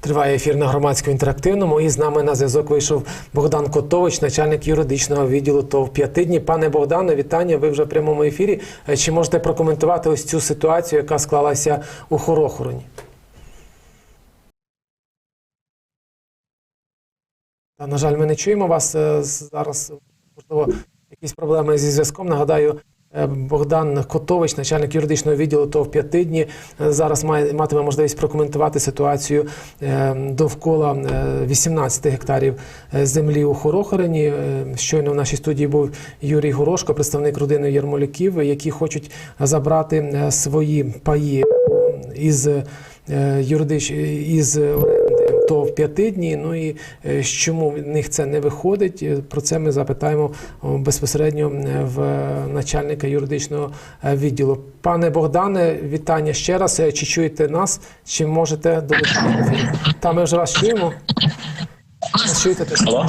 Триває ефір на громадському інтерактивному. І з нами на зв'язок вийшов Богдан Котович, начальник юридичного відділу ТОВ «П'ятидні». Пане Богдане, вітання. Ви вже в прямому ефірі. Е, Чи можете прокоментувати ось цю ситуацію, яка склалася у Хорохороні? Та, на жаль, ми не чуємо вас е, зараз. Можливо, якісь проблеми зі зв'язком. Нагадаю, Богдан Котович, начальник юридичного відділу ТОВ «П'ятидні», е, зараз має матиме можливість прокоментувати ситуацію е, довкола е, 18 гектарів е, землі у Хорохорені. Е, Щойно в нашій студії був Юрій Горошко, представник родини Ярмоляків, які хочуть забрати е, свої паї із е, юридич із оренди ТОВ п'ятидні. Ну і е, чому в них це не виходить? Е, Про це ми запитаємо безпосередньо е, в начальника юридичного відділу. Пане Богдане, вітання ще раз. Чи чуєте нас? Чи можете долучити? Та ми вже вас чуємо. Чуєте? Алло?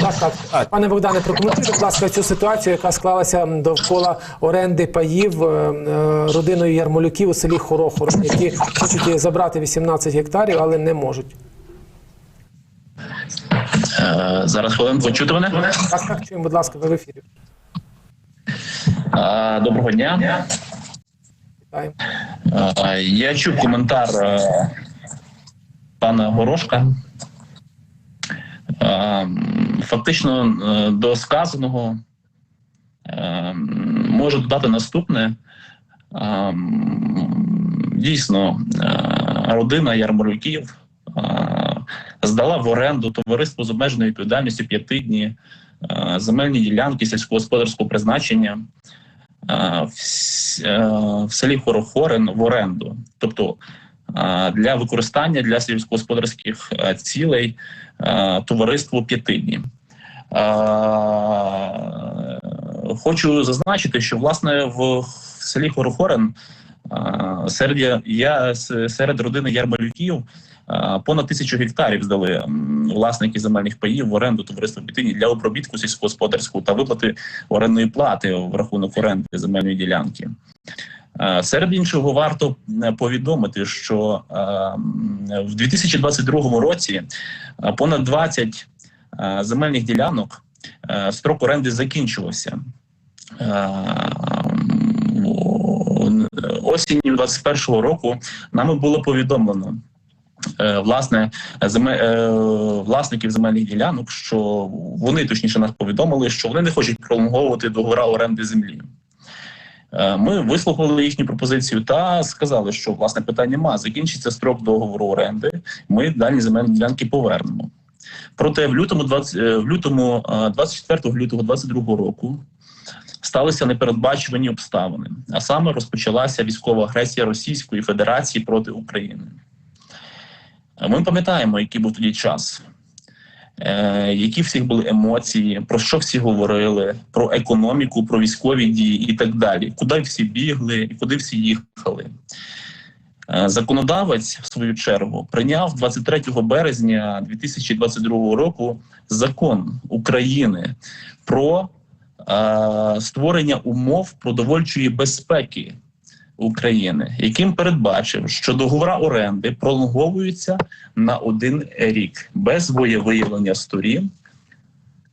Так, так. Пане Богдане, прокоментуйте, будь ласка, цю ситуацію, яка склалася довкола оренди паїв родиною Ярмолюків у селі Хорохор, які хочуть забрати 18 гектарів, але не можуть. Зараз хвилин почути мене. Так, так, чуємо, будь ласка, ви в ефірі. Доброго дня. Вітаємо. Я чув коментар е, пана Горошка. Фактично е, до сказаного е, можу додати наступне. Дійсно, родина Ярмолюків здала в оренду товариству з обмеженою відповідальністю п'ятидні е, земельні ділянки сільськогосподарського призначення е, е, в селі Хорохорин в оренду, тобто для використання для сільськогосподарських цілей е, товариству п'ятидні. Хочу зазначити, що власне в селі Хорохорин серед я серед родини Ярмолюків е, понад тисячу гектарів здали власники земельних паїв в оренду товариства Пітині для обробітку сільськогосподарського та виплати орендної плати в рахунок оренди земельної ділянки. Серед іншого, варто повідомити, що в 2022 році понад 20 е, земельних ділянок строк оренди закінчувався. Осінню 21 року нами було повідомлено е, власне земе, е, власників земельних ділянок, що вони точніше нас повідомили, що вони не хочуть пролонговувати договори оренди землі. Е, Ми вислухали їхню пропозицію та сказали, що власне питань нема. Закінчиться строк договору оренди. Ми дані земельні ділянки повернемо. Проте в лютому 20, е, в лютому е, 24 лютого 22 року сталися непередбачувані обставини, а саме розпочалася військова агресія Російської Федерації проти України. Е, Ми пам'ятаємо, який був тоді час, е, які всіх були емоції, про що всі говорили, про економіку, про військові дії і так далі, куди всі бігли і куди всі їхали. Е, Законодавець, в свою чергу, прийняв 23 березня 2022 року закон України про створення умов продовольчої безпеки України, яким передбачив, що договори оренди пролонговуються на один рік без виявлення сторін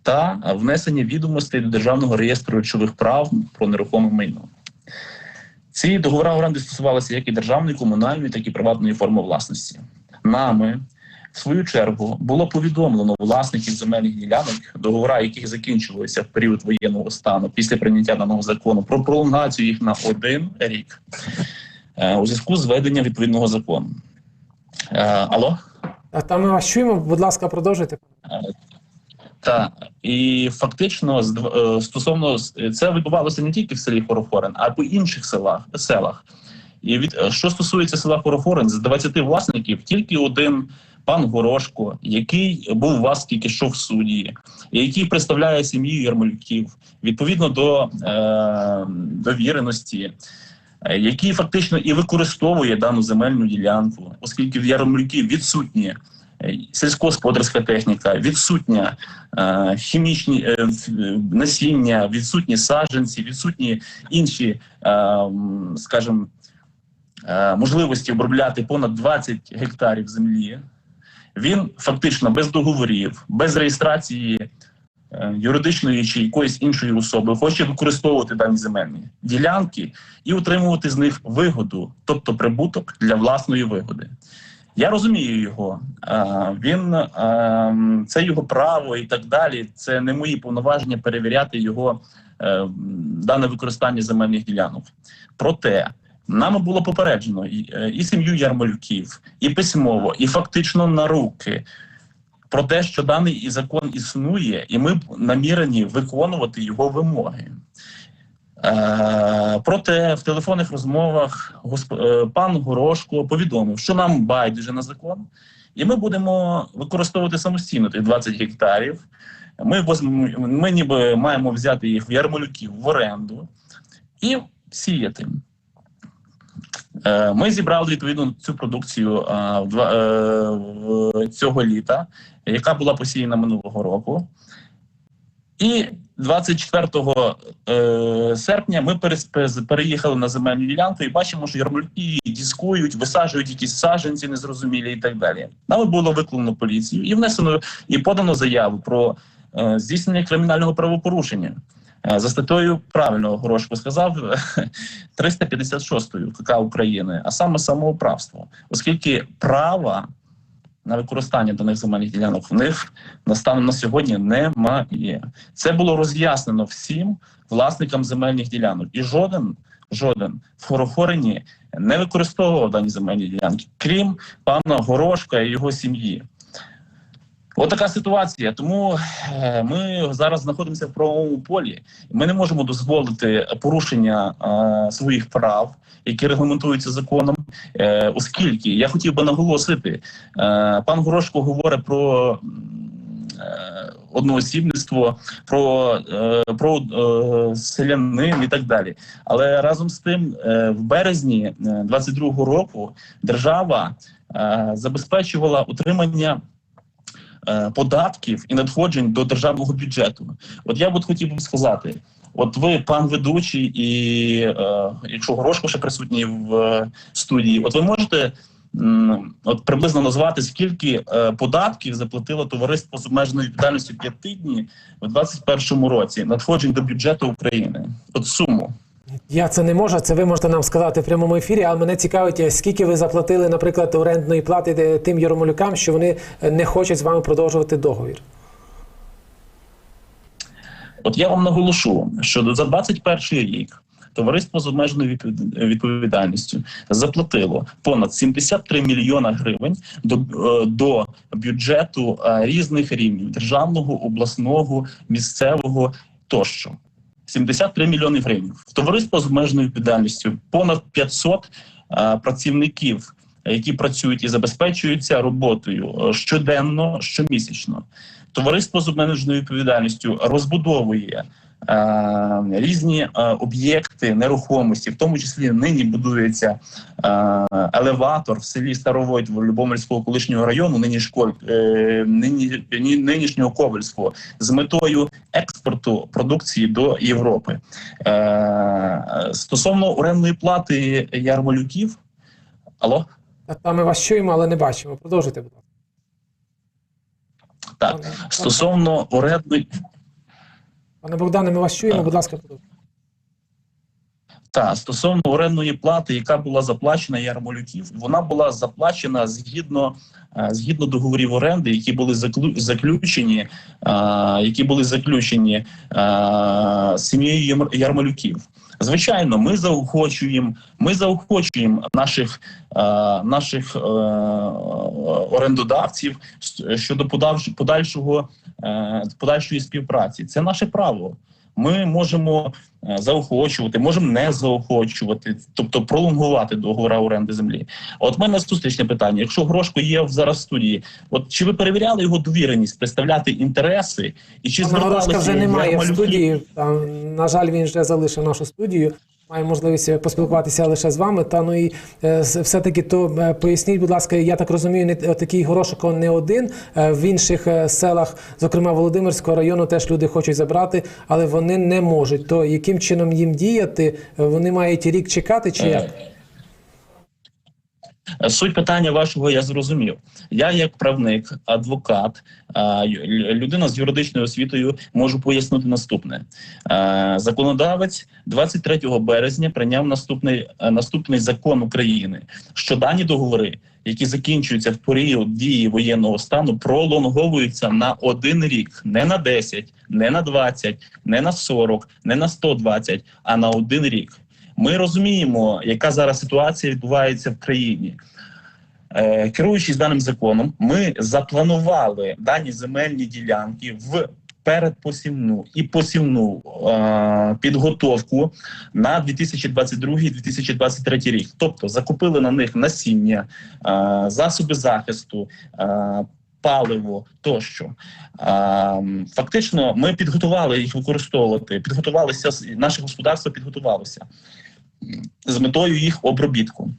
та внесення відомостей до державного реєстру речових прав про нерухоме майно. Ці договори оренди стосувалися як і державної, комунальної, так і приватної форми власності. Нами, в свою чергу, було повідомлено власників земельних ділянок, договори яких закінчувалися в період воєнного стану після прийняття даного закону, про пролонгацію їх на один рік е, у зв'язку з введенням відповідного закону. Е, Алло? А там ми вас чуємо, будь ласка, продовжуйте. Так, і фактично е, стосовно це відбувалося не тільки в селі Хорохорин, а й по інших селах селах. І від е, що стосується села Хорохорин, з 20 власників тільки один пан Горошко, який був у вас тільки що в суді, який представляє сім'ю Ярмолюків відповідно до е, довіреності. е, Який фактично і використовує дану земельну ділянку, оскільки в Ярмолюків відсутні е, сільськогосподарська техніка, відсутня е, хімічні е, насіння, відсутні саджанці, відсутні інші, е, скажімо, е, можливості обробляти понад 20 гектарів землі. Він фактично без договорів, без реєстрації е, юридичної чи якоїсь іншої особи хоче використовувати дані земельні ділянки і отримувати з них вигоду, тобто прибуток для власної вигоди. Я розумію його. Е, Він е, це його право і так далі. Це не мої повноваження перевіряти його дане використання земельних ділянок. Проте нами було попереджено і, е, і сім'ю Ярмолюків, і письмово, і фактично на руки про те, що даний закон існує, і ми намірені виконувати його вимоги. Е, проте в телефонних розмовах е, пан Горошко повідомив, що нам байдуже на закон, і ми будемо використовувати самостійно тих 20 гектарів. Ми, ми ніби маємо взяти їх в ярмолюків в оренду і сіяти. Е, Ми зібрали відповідно цю продукцію е, е, цього літа, яка була посіяна минулого року. І 24 е, серпня ми переїхали на земельну ділянку і бачимо, що ярмолюки дискують, висаджують якісь саджанці незрозумілі і так далі. Нами було викликано поліцію і внесено і подано заяву про здійснення кримінального правопорушення. Е, За статтею правильно Горошко сказав 356 КК України, а саме самоуправство, оскільки права на використання даних земельних ділянок в них на станом на сьогодні немає. Це було роз'яснено всім власникам земельних ділянок, і жоден жоден в Хорохорині не використовував дані земельні ділянки, крім пана Горошка і його сім'ї. От така ситуація. Тому е, ми зараз знаходимося в правовому полі. Ми не можемо дозволити порушення е, своїх прав, які регламентуються законом. Е, оскільки я хотів би наголосити, е, пан Горошко говорить про е, одноосібництво, про, е, про е, селянин і так далі. Але разом з тим, е, в березні 22-го року держава е, забезпечувала утримання е, податків і надходжень до державного бюджету. От я б от хотів би сказати. От ви, пан ведучий, і е, якщо Горошко ще присутній в е, студії, от ви можете от приблизно назвати, скільки е, податків заплатило товариство з обмеженою відповідальністю п'яти дні в 2021 році надходжень до бюджету України? От суму. Я це не можу. Це ви можете нам сказати в прямому ефірі. Але мене цікавить, е, скільки ви заплатили, наприклад, орендної плати е, тим ярмолюкам, що вони е, не хочуть з вами продовжувати договір. От я вам наголошу, що за 21 рік товариство з обмеженою відпов- відповідальністю заплатило понад 73 мільйона гривень до, до бюджету різних рівнів державного, обласного, місцевого тощо. 73 мільйони гривень. В товариство з обмеженою відповідальністю понад 500 а, працівників, які працюють і забезпечуються роботою е, щоденно, щомісячно. Товариство з обмеженою відповідальністю розбудовує різні е, об'єкти нерухомості, в тому числі нині будується е, елеватор в селі Старовойт Любомельського колишнього району, нині школь, е, нині, нинішнього Ковальського, з метою експорту продукції до Європи. Е, стосовно орендної плати ярмолюків, алло, Та- ми вас чуємо, але не бачимо. Продовжуйте, будь ласка. так стосовно орендної. Пане Богдане, ми вас чуємо, будь ласка. Та стосовно орендної плати, яка була заплачена ярмолюків, вона була заплачена згідно е, згідно договорів оренди, які були заклю- заключені, е, які були заключені е, сім'єю ярмолюків. Звичайно, ми заохочуємо, ми заохочуємо наших е, наших е, орендодавців щодо подальш- подальшого е, подальшої співпраці. Це наше право. Ми можемо е, заохочувати, можемо не заохочувати, тобто пролонгувати договори оренди землі. От в мене зустрічне питання: якщо Грошко є в- зараз в студії, от чи ви перевіряли його довіреність представляти інтереси, і чи зверталися вже немає в студії. Там, на жаль, він вже залишив нашу студію. Має можливість поспілкуватися лише з вами. Та ну і е, все-таки то е, поясніть, будь ласка, я так розумію, не такий горошок он не один. Е, В інших е, селах, зокрема Володимирського району, теж люди хочуть забрати, але вони не можуть. То яким чином їм діяти? Е, Вони мають рік чекати чи як? Суть питання вашого я зрозумів. Я, як правник, адвокат, людина з юридичною освітою, можу пояснити наступне: законодавець 23 березня прийняв наступний, е, наступний закон України, що дані договори, які закінчуються в період дії воєнного стану, пролонговуються на один рік, не на 10, не на 20, не на 40, не на 120, а на один рік. Ми розуміємо, яка зараз ситуація відбувається в країні. Е, керуючись даним законом, ми запланували дані земельні ділянки в передпосівну і посівну е, підготовку на 2022-2023 рік. Тобто закупили на них насіння, е, засоби захисту. Паливо тощо фактично, ми підготували їх використовувати. Підготувалися наше господарство підготувалося з метою їх обробітку.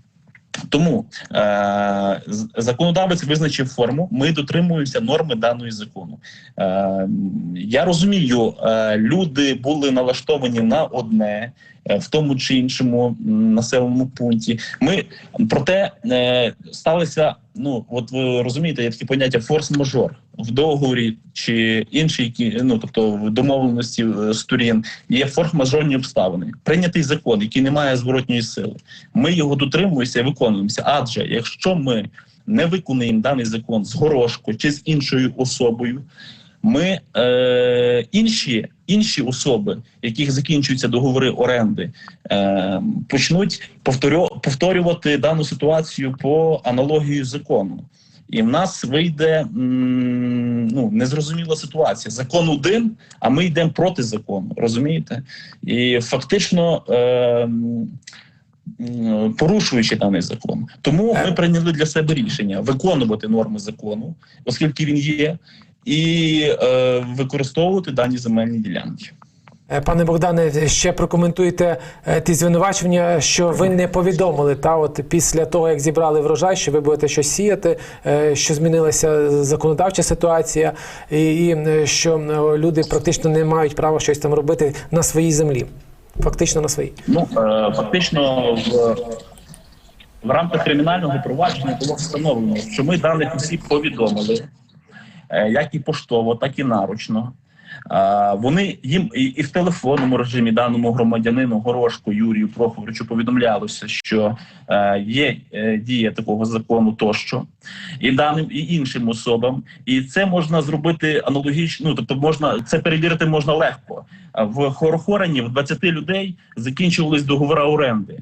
Тому е, законодавець визначив форму. Ми дотримуємося норми даної закону. Е, я розумію, е, люди були налаштовані на одне в тому чи іншому населеному пункті. Ми проте е, сталося. Ну от ви розумієте, є таке поняття форс-мажор в договорі чи інші, які ну тобто в домовленості е, сторін є форс-мажорні обставини. Прийнятий закон, який не має зворотньої сили. Ми його дотримуємося і виконуємося. Адже якщо ми не виконуємо даний закон з горошко чи з іншою особою, ми е, інші, інші особи, яких закінчуються договори оренди, е, почнуть повторю, повторювати дану ситуацію по аналогії закону. І в нас вийде м, ну, незрозуміла ситуація. Закон один, а ми йдемо проти закону. Розумієте? І фактично. Е, порушуючи даний закон, тому ми Е. прийняли для себе рішення виконувати норми закону, оскільки він є, і е, використовувати дані земельні ділянки. Е, Пане Богдане, ще прокоментуйте е, ті звинувачення, що ви не повідомили та от після того, як зібрали врожай, що ви будете щось сіяти, е, що змінилася законодавча ситуація, і, і що люди практично не мають права щось там робити на своїй землі. Фактично на своїй. Ну фактично в, в рамках кримінального провадження було встановлено, що ми даних осіб повідомили, як і поштово, так і наручно. Е, Вони їм і, в телефонному режимі даному громадянину Горошку Юрію Прохоровичу повідомлялося, що е, є е, дія такого закону тощо, і даним і іншим особам. І це можна зробити аналогічно. Ну тобто, можна це перевірити можна легко. В Хорохорані в 20 людей закінчувались договори оренди.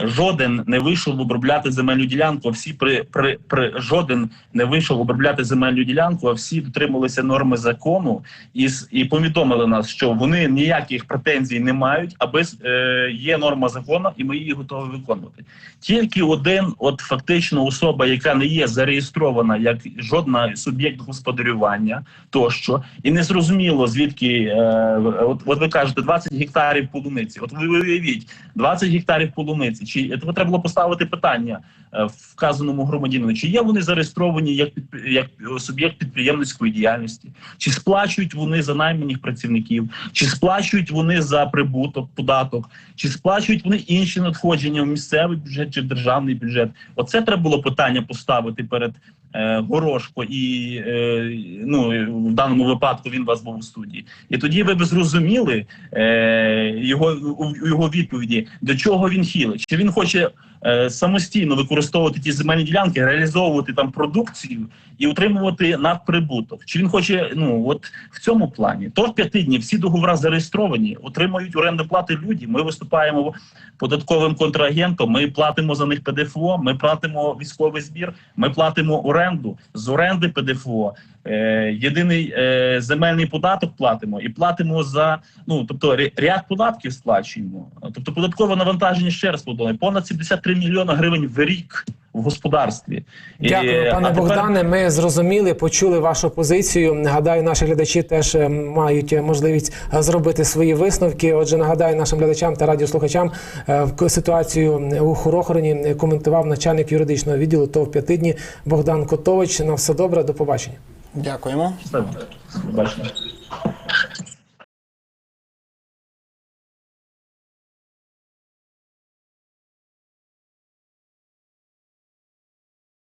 Жоден не вийшов обробляти земельну ділянку. Всі при, при, при жоден не вийшов обробляти земельну ділянку. А всі дотрималися норми закону і і повідомили нас, що вони ніяких претензій не мають, аби е, є норма закону, і ми її готові виконувати. Тільки один, от фактично, особа, яка не є зареєстрована як жодна суб'єкт господарювання, тощо, і не зрозуміло звідки е, от, от ви кажете 20 гектарів полуниці. От ви уявіть 20 гектарів полуниці. Чи це треба було поставити питання е, вказаному громадянину? Чи є вони зареєстровані як підпри- як суб'єкт підприємницької діяльності? Чи сплачують вони за найманих працівників? Чи сплачують вони за прибуток, податок? Чи сплачують вони інші надходження в місцевий бюджет чи в державний бюджет? Оце треба було питання поставити перед е, Горошко, і е, ну в даному випадку він вас був у студії. І тоді ви б зрозуміли е, його його відповіді, до чого він хилить. Чи він хоче е, самостійно використовувати ті земельні ділянки, реалізовувати там продукцію і отримувати надприбуток? Чи він хоче, ну от в цьому плані? То в п'яти днів всі договори зареєстровані, отримують оренду плати люди. Ми виступаємо податковим контрагентом. Ми платимо за них ПДФО, ми платимо військовий збір, ми платимо оренду з оренди ПДФО. Е, єдиний е, земельний податок платимо і платимо за ну тобто ряд податків сплачуємо. Тобто податкове навантаження ще раз подумаю, понад 73 мільйона гривень в рік в господарстві. І, Дякую, а пане тепер- Богдане. Ми зрозуміли, почули вашу позицію. Гадаю, наші глядачі теж е, мають е, можливість е, зробити свої висновки. Отже, нагадаю нашим глядачам та радіослухачам е, в ситуацію у Хорохороні е, коментував начальник юридичного відділу ТОВ «П'ятидні» Богдан Котович. На все добре, до побачення. Дякуємо. Все.